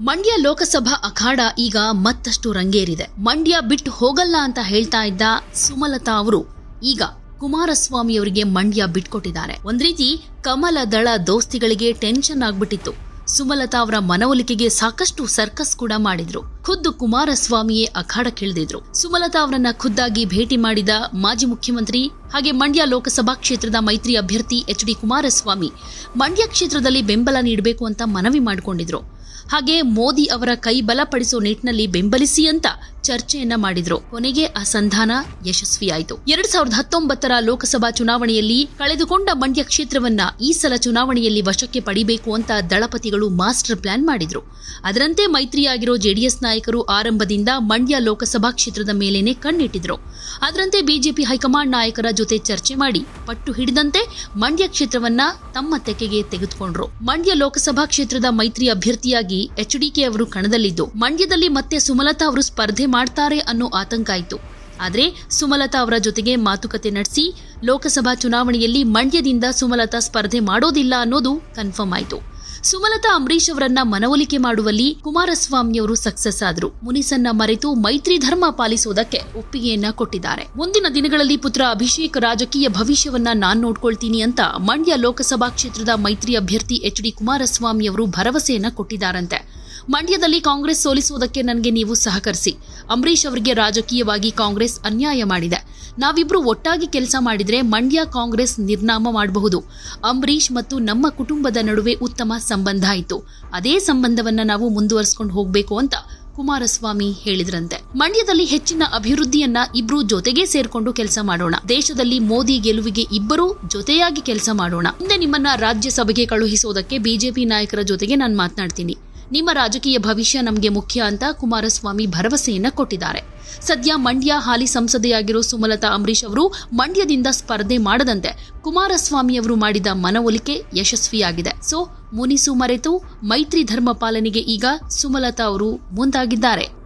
ಮಂಡ್ಯ ಲೋಕಸಭಾ ಅಖಾಡ ಈಗ ಮತ್ತಷ್ಟು ರಂಗೇರಿದೆ. ಮಂಡ್ಯ ಬಿಟ್ಟು ಹೋಗಲ್ಲ ಅಂತ ಹೇಳ್ತಾ ಇದ್ದ ಸುಮಲತಾ ಅವರು ಈಗ ಕುಮಾರಸ್ವಾಮಿ ಅವರಿಗೆ ಮಂಡ್ಯ ಬಿಟ್ಕೊಟ್ಟಿದ್ದಾರೆ. ಒಂದ್ ರೀತಿ ಕಮಲ ದಳ ದೋಸ್ತಿಗಳಿಗೆ ಟೆನ್ಷನ್ ಆಗ್ಬಿಟ್ಟಿತ್ತು. ಸುಮಲತಾ ಅವರ ಮನವೊಲಿಕೆಗೆ ಸಾಕಷ್ಟು ಸರ್ಕಸ್ ಕೂಡ ಮಾಡಿದ್ರು. ಖುದ್ದು ಕುಮಾರಸ್ವಾಮಿಯೇ ಅಖಾಡಕ್ಕಿಳಿದಿದ್ರು ಸುಮಲತಾ ಅವರನ್ನ ಖುದ್ದಾಗಿ ಭೇಟಿ ಮಾಡಿದ ಮಾಜಿ ಮುಖ್ಯಮಂತ್ರಿ ಹಾಗೆ ಮಂಡ್ಯ ಲೋಕಸಭಾ ಕ್ಷೇತ್ರದ ಮೈತ್ರಿ ಅಭ್ಯರ್ಥಿ ಎಚ್ ಡಿ ಕುಮಾರಸ್ವಾಮಿ ಮಂಡ್ಯ ಕ್ಷೇತ್ರದಲ್ಲಿ ಬೆಂಬಲ ನೀಡಬೇಕು ಅಂತ ಮನವಿ ಮಾಡಿಕೊಂಡಿದ್ರು. ಹಾಗೆ ಮೋದಿ ಅವರ ಕೈ ಬಲಪಡಿಸೋ ನಿಟ್ಟಿನಲ್ಲಿ ಬೆಂಬಲಿಸಿ ಅಂತ ಚರ್ಚೆಯನ್ನ ಮಾಡಿದ್ರು. ಕೊನೆಗೆ ಆ ಸಂಧಾನ ಯಶಸ್ವಿಯಾಯಿತು. ಎರಡ್ ಸಾವಿರದ ಹತ್ತೊಂಬತ್ತರ ಲೋಕಸಭಾ ಚುನಾವಣೆಯಲ್ಲಿ ಕಳೆದುಕೊಂಡ ಮಂಡ್ಯ ಕ್ಷೇತ್ರವನ್ನ ಈ ಸಲ ಚುನಾವಣೆಯಲ್ಲಿ ವಶಕ್ಕೆ ಪಡಿಬೇಕು ಅಂತ ದಳಪತಿಗಳು ಮಾಸ್ಟರ್ ಪ್ಲಾನ್ ಮಾಡಿದ್ರು. ಅದರಂತೆ ಮೈತ್ರಿಯಾಗಿರೋ ಜೆಡಿಎಸ್ ನಾಯಕರು ಆರಂಭದಿಂದ ಮಂಡ್ಯ ಲೋಕಸಭಾ ಕ್ಷೇತ್ರದ ಮೇಲೇನೆ ಕಣ್ಣಿಟ್ಟಿದ್ರು. ಅದರಂತೆ ಬಿಜೆಪಿ ಹೈಕಮಾಂಡ್ ನಾಯಕರ ಜೊತೆ ಚರ್ಚೆ ಮಾಡಿ ಪಟ್ಟು ಹಿಡಿದಂತೆ ಮಂಡ್ಯ ಕ್ಷೇತ್ರವನ್ನ ತಮ್ಮ ತೆಕ್ಕೆಗೆ ತೆಗೆದುಕೊಂಡ್ರು. ಮಂಡ್ಯ ಲೋಕಸಭಾ ಕ್ಷೇತ್ರದ ಮೈತ್ರಿ ಅಭ್ಯರ್ಥಿಯಾಗಿ ಎಚ್ಡಿಕೆ ಅವರು ಕಣದಲ್ಲಿದ್ದು, ಮಂಡ್ಯದಲ್ಲಿ ಮತ್ತೆ ಸುಮಲತಾ ಅವರು ಸ್ಪರ್ಧೆ ಮಾಡ್ತಾರೆ ಅನ್ನೋ ಆತಂಕ ಆಯಿತು. ಆದರೆ ಸುಮಲತಾ ಅವರ ಜೊತೆಗೆ ಮಾತುಕತೆ ನಡೆಸಿ, ಲೋಕಸಭಾ ಚುನಾವಣೆಯಲ್ಲಿ ಮಂಡ್ಯದಿಂದ ಸುಮಲತಾ ಸ್ಪರ್ಧೆ ಮಾಡೋದಿಲ್ಲ ಅನ್ನೋದು ಕನ್ಫರ್ಮ್ ಆಯಿತು. ಸುಮಲತಾ ಅಂಬರೀಶ್ ಅವರನ್ನ ಮನವೊಲಿಕೆ ಮಾಡುವಲ್ಲಿ ಕುಮಾರಸ್ವಾಮಿಯವರು ಸಕ್ಸಸ್ ಆದ್ರು. ಮುನಿಸನ್ನ ಮರೆತು ಮೈತ್ರಿ ಧರ್ಮ ಪಾಲಿಸುವುದಕ್ಕೆ ಒಪ್ಪಿಗೆಯನ್ನ ಕೊಟ್ಟಿದ್ದಾರೆ. ಮುಂದಿನ ದಿನಗಳಲ್ಲಿ ಪುತ್ರ ಅಭಿಷೇಕ್ ರಾಜಕೀಯ ಭವಿಷ್ಯವನ್ನ ನಾನ್ ನೋಡ್ಕೊಳ್ತೀನಿ ಅಂತ ಮಂಡ್ಯ ಲೋಕಸಭಾ ಕ್ಷೇತ್ರದ ಮೈತ್ರಿ ಅಭ್ಯರ್ಥಿ ಎಚ್ ಡಿ ಕುಮಾರಸ್ವಾಮಿ ಅವರು ಭರವಸೆಯನ್ನ ಕೊಟ್ಟಿದ್ದಾರಂತೆ. ಮಂಡ್ಯದಲ್ಲಿ ಕಾಂಗ್ರೆಸ್ ಸೋಲಿಸುವುದಕ್ಕೆ ನನಗೆ ನೀವು ಸಹಕರಿಸಿ. ಅಂಬರೀಶ್ ಅವರಿಗೆ ರಾಜಕೀಯವಾಗಿ ಕಾಂಗ್ರೆಸ್ ಅನ್ಯಾಯ ಮಾಡಿದೆ. ನಾವಿಬ್ರು ಒಟ್ಟಾಗಿ ಕೆಲಸ ಮಾಡಿದರೆ ಮಂಡ್ಯ ಕಾಂಗ್ರೆಸ್ ನಿರ್ನಾಮ ಮಾಡಬಹುದು. ಅಂಬರೀಶ್ ಮತ್ತು ನಮ್ಮ ಕುಟುಂಬದ ನಡುವೆ ಉತ್ತಮ ಸಂಬಂಧ ಇತ್ತು ಅದೇ ಸಂಬಂಧವನ್ನ ನಾವು ಮುಂದುವರಿಸಿಕೊಂಡು ಹೋಗಬೇಕು ಅಂತ ಕುಮಾರಸ್ವಾಮಿ ಹೇಳಿದ್ರಂತೆ. ಮಂಡ್ಯದಲ್ಲಿ ಹೆಚ್ಚಿನ ಅಭಿವೃದ್ಧಿಯನ್ನ ಇಬ್ರು ಜೊತೆಗೆ ಸೇರ್ಕೊಂಡು ಕೆಲಸ ಮಾಡೋಣ. ದೇಶದಲ್ಲಿ ಮೋದಿ ಗೆಲುವಿಗೆ ಇಬ್ಬರೂ ಜೊತೆಯಾಗಿ ಕೆಲಸ ಮಾಡೋಣ. ಮುಂದೆ ನಿಮ್ಮನ್ನ ರಾಜ್ಯಸಭೆಗೆ ಕಳುಹಿಸೋದಕ್ಕೆ ಬಿಜೆಪಿ ನಾಯಕರ ಜೊತೆಗೆ ನಾನು ಮಾತನಾಡ್ತೀನಿ. ನಿಮ್ಮ ರಾಜಕೀಯ ಭವಿಷ್ಯ ನಮಗೆ ಮುಖ್ಯ ಅಂತ ಕುಮಾರಸ್ವಾಮಿ ಭರವಸೆಯನ್ನ ಕೊಟ್ಟಿದ್ದಾರೆ. ಸದ್ಯ ಮಂಡ್ಯ ಹಾಲಿ ಸಂಸದೆಯಾಗಿರೋ ಸುಮಲತಾ ಅಂಬರೀಶ್ ಅವರು ಮಂಡ್ಯದಿಂದ ಸ್ಪರ್ಧೆ ಮಾಡದಂತೆ ಕುಮಾರಸ್ವಾಮಿ ಅವರು ಮಾಡಿದ ಮನವೊಲಿಕೆ ಯಶಸ್ವಿಯಾಗಿದೆ. ಸೊ, ಮುನಿಸು ಮರೆತು ಮೈತ್ರಿ ಧರ್ಮ ಪಾಲನೆಗೆ ಈಗ ಸುಮಲತಾ ಅವರು ಮುಂದಾಗಿದ್ದಾರೆ.